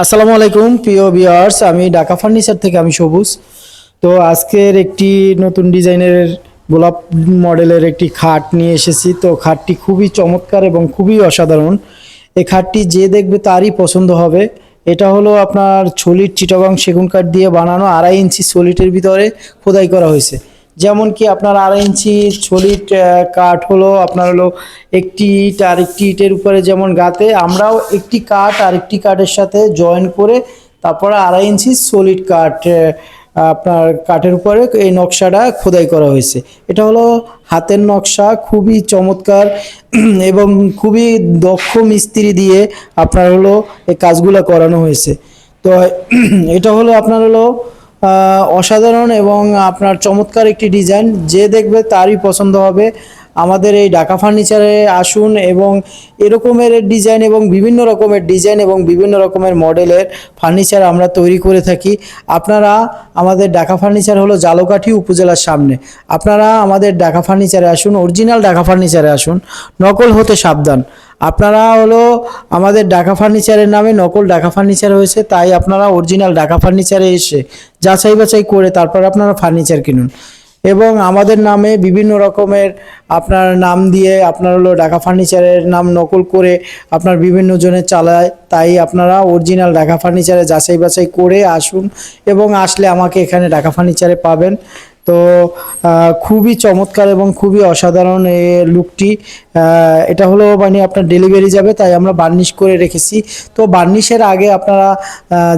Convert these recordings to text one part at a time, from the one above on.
আসসালামু আলাইকুম, প্রিয় ভিউয়ার্স আমি ঢাকা ফার্নিচার থেকে আমি সবুজ। তো আজকের একটি নতুন ডিজাইনের গোলাপ মডেলের একটি খাট নিয়ে এসেছি। তো খাটটি খুবই চমৎকার এবং খুবই অসাধারণ। এই খাটটি যে দেখবে তারই পছন্দ হবে। এটা হলো আপনার ছলির চিটাগাং সেগুন কাঠ দিয়ে বানানো আড়াই ইঞ্চি সলিটের ভিতরে খোদাই করা হয়েছে। যেমন কি আপনার আড়াই ইঞ্চি সলিড কাঠ হলো আপনার হলো একটি ইট আর একটি ইটের উপরে যেমন গাতে আমরাও একটি কাঠ আর একটি কাঠের সাথে জয়েন করে তারপরে আড়াই ইঞ্চি সলিড কাঠ আপনার কাঠের উপরে এই নকশাটা খোদাই করা হয়েছে। এটা হলো হাতের নকশা, খুবই চমৎকার এবং খুবই দক্ষ মিস্ত্রি দিয়ে আপনার হলো এই কাজগুলো করানো হয়েছে। তো এটা হলো আপনার হলো অসাধারণ এবং আপনার চমৎকার একটি ডিজাইন। যে দেখবে তারই পছন্দ হবে। আমাদের এই ঢাকা ফার্নিচারে আসুন এবং এরকমের ডিজাইন এবং বিভিন্ন রকমের ডিজাইন এবং বিভিন্ন রকমের মডেলের ফার্নিচার আমরা তৈরি করে থাকি। আপনারা আমাদের ঢাকা ফার্নিচার হলো জালকাঠি উপজেলার সামনে। আপনারা আমাদের ঢাকা ফার্নিচারে আসুন, অরিজিনাল ঢাকা ফার্নিচারে আসুন। নকল হতে সাবধান। আপনারা হলো আমাদের ডাকা ফার্নিচারের নামে নকল ডাকা ফার্নিচার হয়েছে, তাই আপনারা অরিজিনাল ডাকা ফার্নিচারে এসে যাচাই বাছাই করে তারপর আপনারা ফার্নিচার কিনুন। এবং আমাদের নামে বিভিন্ন রকমের আপনার নাম দিয়ে আপনার হলো ঢাকা ফার্নিচারের নাম নকল করে আপনার বিভিন্ন জনে চালায়, তাই আপনারা অরিজিনাল ঢাকা ফার্নিচারে যাচাই বাছাই করে আসুন এবং আসলে আমাকে এখানে ঢাকা ফার্নিচারে পাবেন। তো খুবই চমৎকার এবং খুবই অসাধারণ এই লুকটি। এটা হলো মানে আপনার ডেলিভারি যাবে, তাই আমরা বার্নিশ করে রেখেছি। তো বার্নিশের আগে আপনারা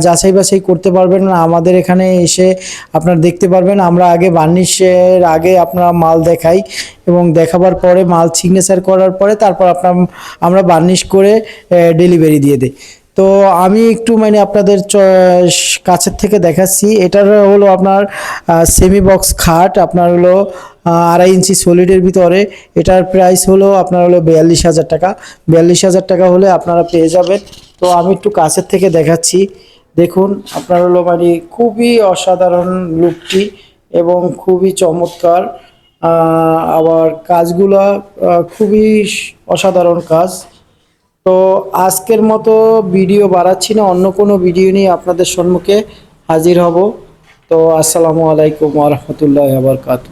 যাচাই বাছাই করতে পারবেন না, আমাদের এখানে এসে আপনারা দেখতে পারবেন। আমরা আগে বার্নিশের আগে আপনারা মাল দেখাই এবং দেখাবার পরে, মাল সিগনেচার করার পরে, তারপর আপনার, আমরা বার্নিশ করে ডেলিভারি দিয়ে দিই। তো আমি একটু মানে আপনাদের কাছের থেকে দেখাচ্ছি। এটার হলো আপনার সেমি বক্স খাট, আপনার হলো আড়াই ইঞ্চি সলিডের ভিতরে। এটার প্রাইস হলো আপনার হলো বিয়াল্লিশ হাজার টাকা। বিয়াল্লিশ হাজার টাকা হলে আপনারা পেয়ে যাবেন। তো আমি একটু কাছের থেকে দেখাচ্ছি। দেখুন, আপনার হলো মানে খুবই অসাধারণ লুকটি এবং খুবই চমৎকার। আবার কাজগুলো খুবই অসাধারণ কাজ। তো আজকের মতো ভিডিও বাড়াচ্ছি না, অন্য কোনো ভিডিও নিয়ে আপনাদের সম্মুখে হাজির হব। তো আসসালামু আলাইকুম আরহামতুল্লাহ আবরকাত